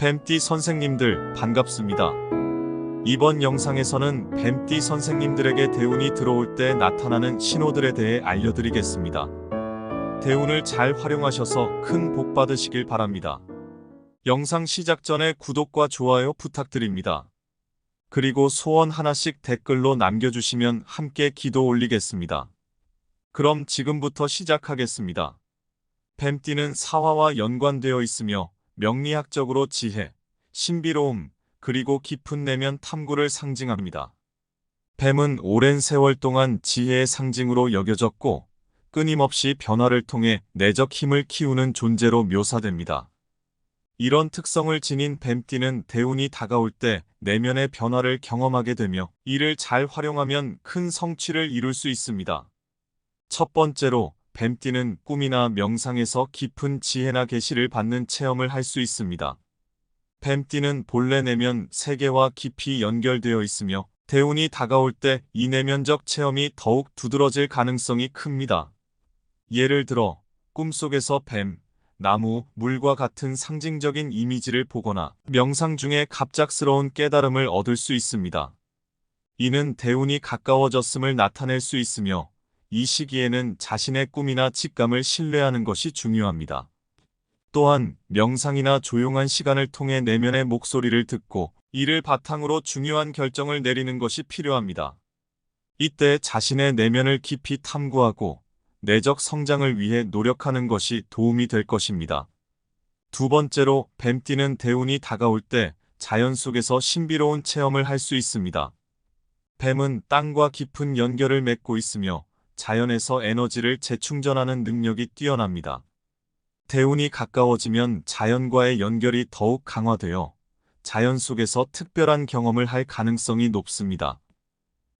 뱀띠 선생님들 반갑습니다. 이번 영상에서는 뱀띠 선생님들에게 대운이 들어올 때 나타나는 신호들에 대해 알려드리겠습니다. 대운을 잘 활용하셔서 큰 복 받으시길 바랍니다. 영상 시작 전에 구독과 좋아요 부탁드립니다. 그리고 소원 하나씩 댓글로 남겨주시면 함께 기도 올리겠습니다. 그럼 지금부터 시작하겠습니다. 뱀띠는 사화와 연관되어 있으며 명리학적으로 지혜, 신비로움, 그리고 깊은 내면 탐구를 상징합니다. 뱀은 오랜 세월 동안 지혜의 상징으로 여겨졌고 끊임없이 변화를 통해 내적 힘을 키우는 존재로 묘사됩니다. 이런 특성을 지닌 뱀띠는 대운이 다가올 때 내면의 변화를 경험하게 되며 이를 잘 활용하면 큰 성취를 이룰 수 있습니다. 첫 번째로 뱀띠는 꿈이나 명상에서 깊은 지혜나 계시를 받는 체험을 할 수 있습니다. 뱀띠는 본래 내면 세계와 깊이 연결되어 있으며 대운이 다가올 때 이 내면적 체험이 더욱 두드러질 가능성이 큽니다. 예를 들어 꿈속에서 뱀, 나무, 물과 같은 상징적인 이미지를 보거나 명상 중에 갑작스러운 깨달음을 얻을 수 있습니다. 이는 대운이 가까워졌음을 나타낼 수 있으며 이 시기에는 자신의 꿈이나 직감을 신뢰하는 것이 중요합니다. 또한 명상이나 조용한 시간을 통해 내면의 목소리를 듣고 이를 바탕으로 중요한 결정을 내리는 것이 필요합니다. 이때 자신의 내면을 깊이 탐구하고 내적 성장을 위해 노력하는 것이 도움이 될 것입니다. 두 번째로 뱀띠는 대운이 다가올 때 자연 속에서 신비로운 체험을 할 수 있습니다. 뱀은 땅과 깊은 연결을 맺고 있으며 자연에서 에너지를 재충전하는 능력이 뛰어납니다. 대운이 가까워지면 자연과의 연결이 더욱 강화되어 자연 속에서 특별한 경험을 할 가능성이 높습니다.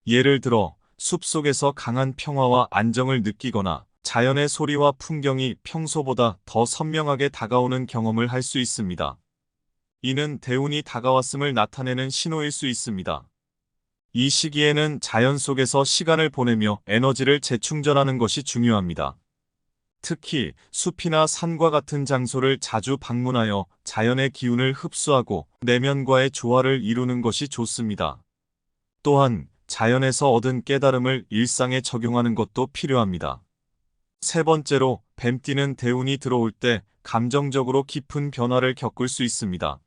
예를 들어 숲 속에서 강한 평화와 안정을 느끼거나 자연의 소리와 풍경이 평소보다 더 선명하게 다가오는 경험을 할 수 있습니다. 이는 대운이 다가왔음을 나타내는 신호일 수 있습니다. 이 시기에는 자연 속에서 시간을 보내며 에너지를 재충전하는 것이 중요합니다. 특히 숲이나 산과 같은 장소를 자주 방문하여 자연의 기운을 흡수하고 내면과의 조화를 이루는 것이 좋습니다. 또한 자연에서 얻은 깨달음을 일상에 적용하는 것도 필요합니다. 세 번째로 뱀띠는 대운이 들어올 때 감정적으로 깊은 변화를 겪을 수 있습니다.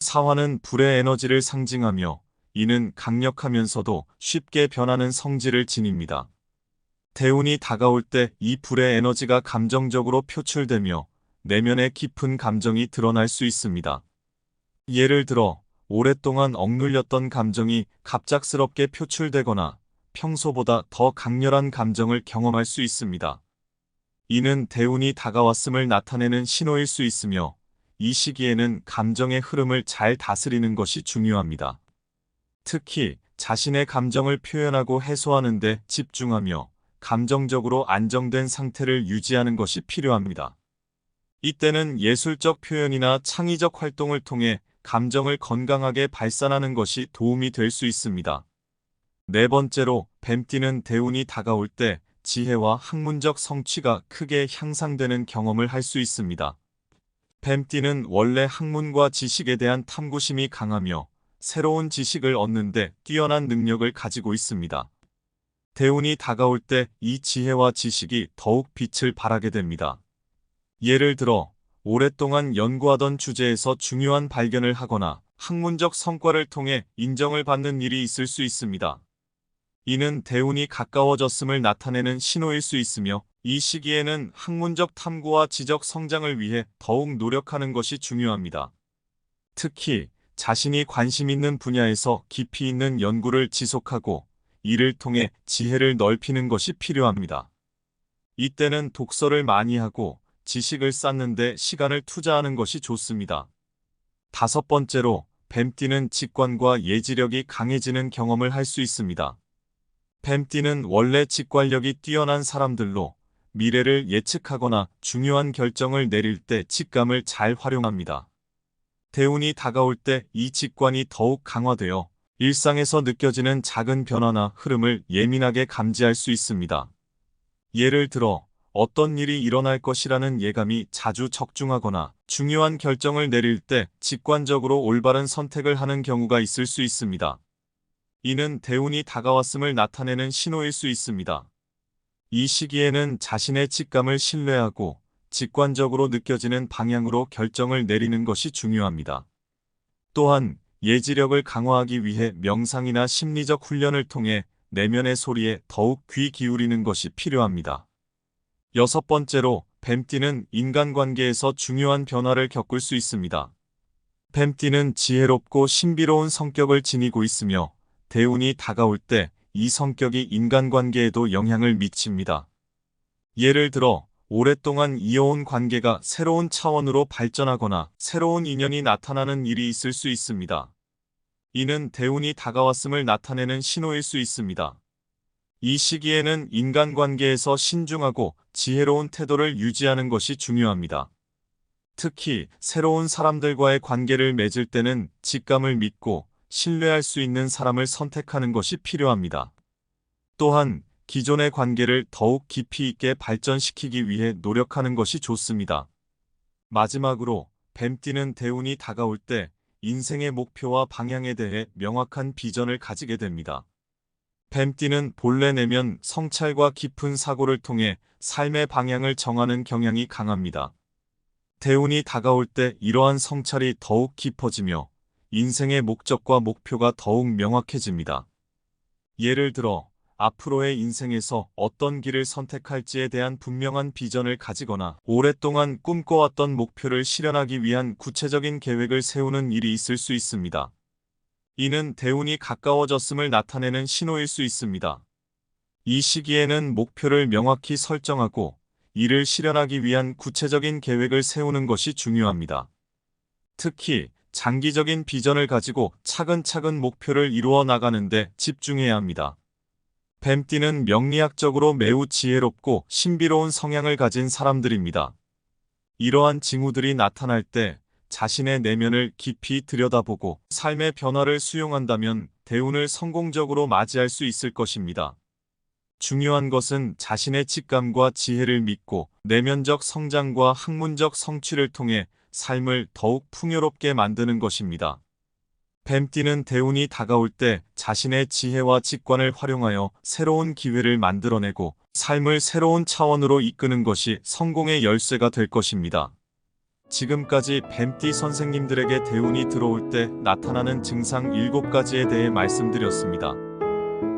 사화는 불의 에너지를 상징하며 이는 강력하면서도 쉽게 변하는 성질을 지닙니다. 대운이 다가올 때 이 불의 에너지가 감정적으로 표출되며 내면의 깊은 감정이 드러날 수 있습니다. 예를 들어 오랫동안 억눌렸던 감정이 갑작스럽게 표출되거나 평소보다 더 강렬한 감정을 경험할 수 있습니다. 이는 대운이 다가왔음을 나타내는 신호일 수 있으며 이 시기에는 감정의 흐름을 잘 다스리는 것이 중요합니다. 특히 자신의 감정을 표현하고 해소하는 데 집중하며 감정적으로 안정된 상태를 유지하는 것이 필요합니다. 이때는 예술적 표현이나 창의적 활동을 통해 감정을 건강하게 발산하는 것이 도움이 될 수 있습니다. 네 번째로 뱀띠는 대운이 다가올 때 지혜와 학문적 성취가 크게 향상되는 경험을 할 수 있습니다. 뱀띠는 원래 학문과 지식에 대한 탐구심이 강하며 새로운 지식을 얻는데 뛰어난 능력을 가지고 있습니다. 대운이 다가올 때 이 지혜와 지식이 더욱 빛을 발하게 됩니다. 예를 들어 오랫동안 연구하던 주제에서 중요한 발견을 하거나 학문적 성과를 통해 인정을 받는 일이 있을 수 있습니다. 이는 대운이 가까워졌음을 나타내는 신호일 수 있으며 이 시기에는 학문적 탐구와 지적 성장을 위해 더욱 노력하는 것이 중요합니다. 특히 자신이 관심 있는 분야에서 깊이 있는 연구를 지속하고 이를 통해 지혜를 넓히는 것이 필요합니다. 이때는 독서를 많이 하고 지식을 쌓는데 시간을 투자하는 것이 좋습니다. 다섯 번째로 뱀띠는 직관과 예지력이 강해지는 경험을 할 수 있습니다. 뱀띠는 원래 직관력이 뛰어난 사람들로 미래를 예측하거나 중요한 결정을 내릴 때 직감을 잘 활용합니다. 대운이 다가올 때 이 직관이 더욱 강화되어 일상에서 느껴지는 작은 변화나 흐름을 예민하게 감지할 수 있습니다. 예를 들어 어떤 일이 일어날 것이라는 예감이 자주 적중하거나 중요한 결정을 내릴 때 직관적으로 올바른 선택을 하는 경우가 있을 수 있습니다. 이는 대운이 다가왔음을 나타내는 신호일 수 있습니다. 이 시기에는 자신의 직감을 신뢰하고 직관적으로 느껴지는 방향으로 결정을 내리는 것이 중요합니다. 또한 예지력을 강화하기 위해 명상이나 심리적 훈련을 통해 내면의 소리에 더욱 귀 기울이는 것이 필요합니다. 여섯 번째로 뱀띠는 인간관계에서 중요한 변화를 겪을 수 있습니다. 뱀띠는 지혜롭고 신비로운 성격을 지니고 있으며 대운이 다가올 때 이 성격이 인간관계에도 영향을 미칩니다. 예를 들어 오랫동안 이어온 관계가 새로운 차원으로 발전하거나 새로운 인연이 나타나는 일이 있을 수 있습니다. 이는 대운이 다가왔음을 나타내는 신호일 수 있습니다. 이 시기에는 인간관계에서 신중하고 지혜로운 태도를 유지하는 것이 중요합니다. 특히 새로운 사람들과의 관계를 맺을 때는 직감을 믿고 신뢰할 수 있는 사람을 선택하는 것이 필요합니다. 또한 기존의 관계를 더욱 깊이 있게 발전시키기 위해 노력하는 것이 좋습니다. 마지막으로 뱀띠는 대운이 다가올 때 인생의 목표와 방향에 대해 명확한 비전을 가지게 됩니다. 뱀띠는 본래 내면 성찰과 깊은 사고를 통해 삶의 방향을 정하는 경향이 강합니다. 대운이 다가올 때 이러한 성찰이 더욱 깊어지며 인생의 목적과 목표가 더욱 명확해집니다. 예를 들어 앞으로의 인생에서 어떤 길을 선택할지에 대한 분명한 비전을 가지거나 오랫동안 꿈꿔왔던 목표를 실현하기 위한 구체적인 계획을 세우는 일이 있을 수 있습니다. 이는 대운이 가까워졌음을 나타내는 신호일 수 있습니다. 이 시기에는 목표를 명확히 설정하고 이를 실현하기 위한 구체적인 계획을 세우는 것이 중요합니다. 특히 장기적인 비전을 가지고 차근차근 목표를 이루어 나가는데 집중해야 합니다. 뱀띠는 명리학적으로 매우 지혜롭고 신비로운 성향을 가진 사람들입니다. 이러한 징후들이 나타날 때 자신의 내면을 깊이 들여다보고 삶의 변화를 수용한다면 대운을 성공적으로 맞이할 수 있을 것입니다. 중요한 것은 자신의 직감과 지혜를 믿고 내면적 성장과 학문적 성취를 통해 삶을 더욱 풍요롭게 만드는 것입니다. 뱀띠는 대운이 다가올 때 자신의 지혜와 직관을 활용하여 새로운 기회를 만들어내고 삶을 새로운 차원으로 이끄는 것이 성공의 열쇠가 될 것입니다. 지금까지 뱀띠 선생님들에게 대운이 들어올 때 나타나는 증상 7가지에 대해 말씀드렸습니다.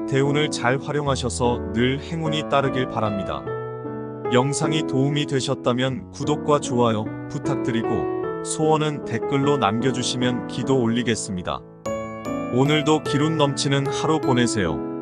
대운을 잘 활용하셔서 늘 행운이 따르길 바랍니다. 영상이 도움이 되셨다면 구독과 좋아요 부탁드리고 소원은 댓글로 남겨주시면 기도 올리겠습니다. 오늘도 기운 넘치는 하루 보내세요.